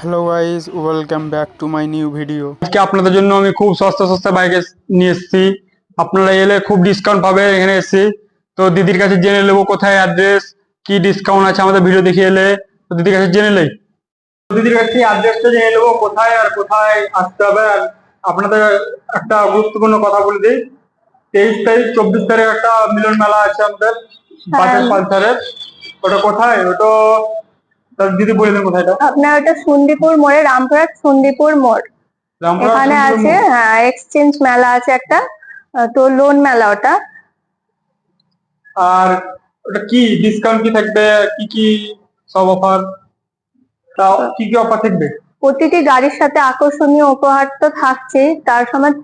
Hello guys welcome back to my new video আজকে আপনাদের জন্য আমি খুব সস্তা সস্তা বাইক নিয়ে এসেছি। আপনারা এলে খুব ডিসকাউন্ট পাবে এখানে এসেছি তো দিদির কাছে জেনে নেব কোথায় অ্যাড্রেস কি ডিসকাউন্ট আছে আমাদের ভিডিও দেখে এলে। তো দিদির কাছে জেনে নেই। দিদির কাছে অ্যাড্রেসটা জেনে নেব কোথায় আর কোথায় আসতে হবে? আর আপনাদের একটা গুরুত্বপূর্ণ কথা বলে দিই। তেইশ তারিখ চব্বিশ তারিখ একটা মিলন মেলা আছে আমাদের বাজার পালসারের। ওটা কোথায়? ওটা দিদি বলে দেন কোথায় এটা? আপনার ওটা সুন্দিপুর মোড়ে রামপুরহাট সুন্দিপুর মোড়। এখানে আছে হ্যাঁ এক্সচেঞ্জ মেলা আছে একটা তো লোন মেলা ওটা। আর ওটা কি ডিসকাউন্ট কি থাকবে? কি কি সব অফার তাও কি কি অফার থাকবে? প্রতিটি গাড়ির সাথে আকর্ষণীয় উপহার তো থাকছেই তার সময়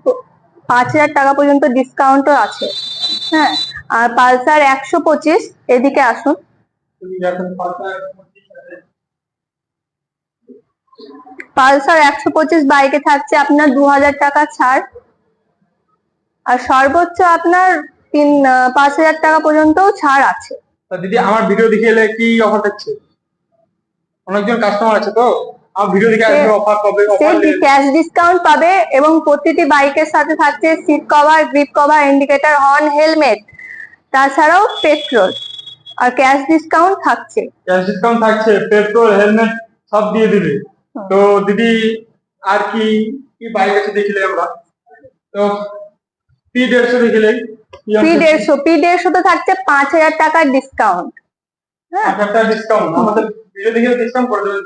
পাঁচ হাজার টাকা পর্যন্ত ডিসকাউন্টও আছে। হ্যাঁ আর পালসার একশো পঁচিশ এদিকে আসুন। পালসার একশো পঁচিশ বাইকে থাকছে আপনার দু হাজার টাকা ছাড়। আর সর্বোচ্চ আপনার তিন পাঁচ হাজার টাকা পর্যন্ত ছাড় আছে। দিদি আমার ভিডিও দেখে এলে কি অফার থাকছে? অনেকজন কাস্টমার আছে তো? আমার ভিডিও দেখে আসবে অফার পাবে ক্যাশ ডিসকাউন্ট পাবে এবং প্রতিটি বাইকের সাথে থাকছে seat cover grip cover indicator horn helmet তাছাড়াও পেট্রোল আর ক্যাশ ডিসকাউন্ট থাকছে। ক্যাশ ডিসকাউন্ট থাকছে পেট্রোল হেলমেট সব দিয়ে দিবে। তো দিদি আর কি কি বাইক আছে দেখলে আমরা? তো পি দেড়শো দেখলে পি দেড়শো পি দেড়শো তো থাকছে পাঁচ হাজার টাকার ডিসকাউন্ট হ্যাঁ। পাঁচ হাজার টাকা ডিসকাউন্ট আমাদের ভিডিও দেখে ডিসকাউন্ট করে দেবেন।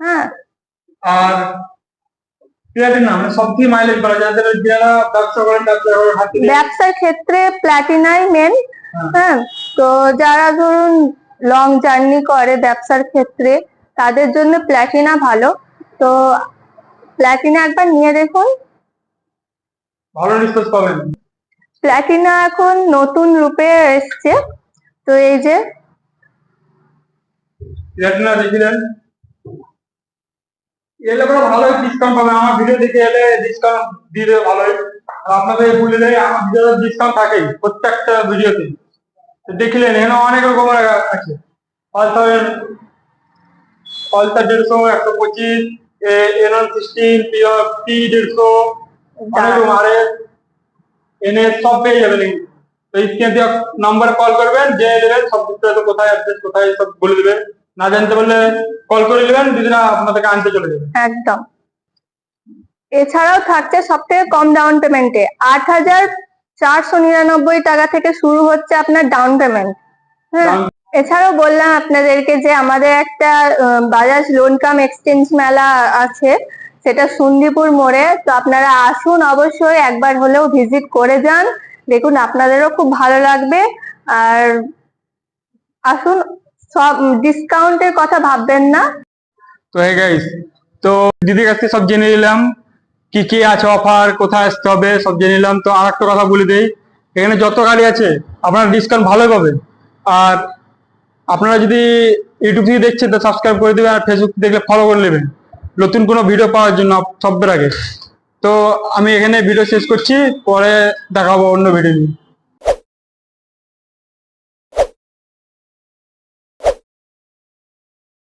হ্যাঁ। আর প্লাটিনা মানে মাইলেজ যাদের যারা ব্যবসা করেন ব্যবসার ক্ষেত্রে প্ল্যাটিনাই মেন হ্যাঁ। হ্যাঁ। তো যারা ধরুন লং জার্নি করে ব্যবসার ক্ষেত্রে তাদের জন্য প্ল্যাটিনা ভালো। তো প্ল্যাটিনা একবার নিয়ে দেখুন। ভালো রিসোর্স পাবেন। প্ল্যাটিনা এখন নতুন রূপে এসছে। তো এই যে প্লাটিনা দেখিলেন এলে পরে ভালোই ডিসকাউন্ট পাবেন। আমার ভিডিও দেখে এলে ডিসকাউন্ট দিয়ে দেবে ভালোই। আর আপনাদের বলে দেয় আমার ভিডিওতে ডিসকাউন্ট থাকেই প্রত্যেকটা ভিডিওতে দেখলেন এখানে অনেক রকমের আছে। পালসার পালসার দেড়শো একশো পঁচিশ। এন ওয়ান সিক্সটিন পি দেড়শো অনেক রকম এনে সব পেয়ে যাবেন। তো স্ক্রিনে নাম্বার কল করবেন যে দেবেন সব বিস্তারিত কোথায় অ্যাড্রেস কোথায় সব বলে দেবেন না জানতে পারলে কল করে নেবেন দিদিরা আপনাদেরকে আনতে চলে যাবেন একদম। এছাড়াও থাকছে সব থেকে কম ডাউন পেমেন্টে আট হাজার চারশো নিরানব্বই টাকা থেকে শুরু হচ্ছে আপনার ডাউন পেমেন্ট হ্যাঁ। এছাড়াও বললাম আপনাদেরকে যে আমাদের একটা বাজাজ লোন কাম এক্সচেঞ্জ মেলা আছে, সেটা সুন্দিপুর মোড়ে। তো আপনারা আসুন অবশ্যই, একবার হলেও ভিজিট করে যান। দেখুন, আপনাদেরও খুব ভালো লাগবে। আর আসুন, সব ডিসকাউন্টের কথা ভাববেন না। তো হে গাইস তো দিদির কাছ থেকে সব জেনে নিলাম, কি কি আছে অফার কোথায় আসতে হবে, সব জেনে নিলাম। তো আর একটা কথা বলে দেই, এখানে যত গাড়ি আছে, আপনারা ডিসকাউন্ট ভালোই পাবেন। আর আপনারা যদি ইউটিউব থেকে দেখছেন, তো সাবস্ক্রাইব করে দেবেন আর ফেসবুক দেখলে ফলো করে নেবেন। নতুন কোনো ভিডিও পাওয়ার জন্য সবের আগে। তো আমি এখানে ভিডিও শেষ করছি, পরে দেখাবো অন্য ভিডিও নিয়ে।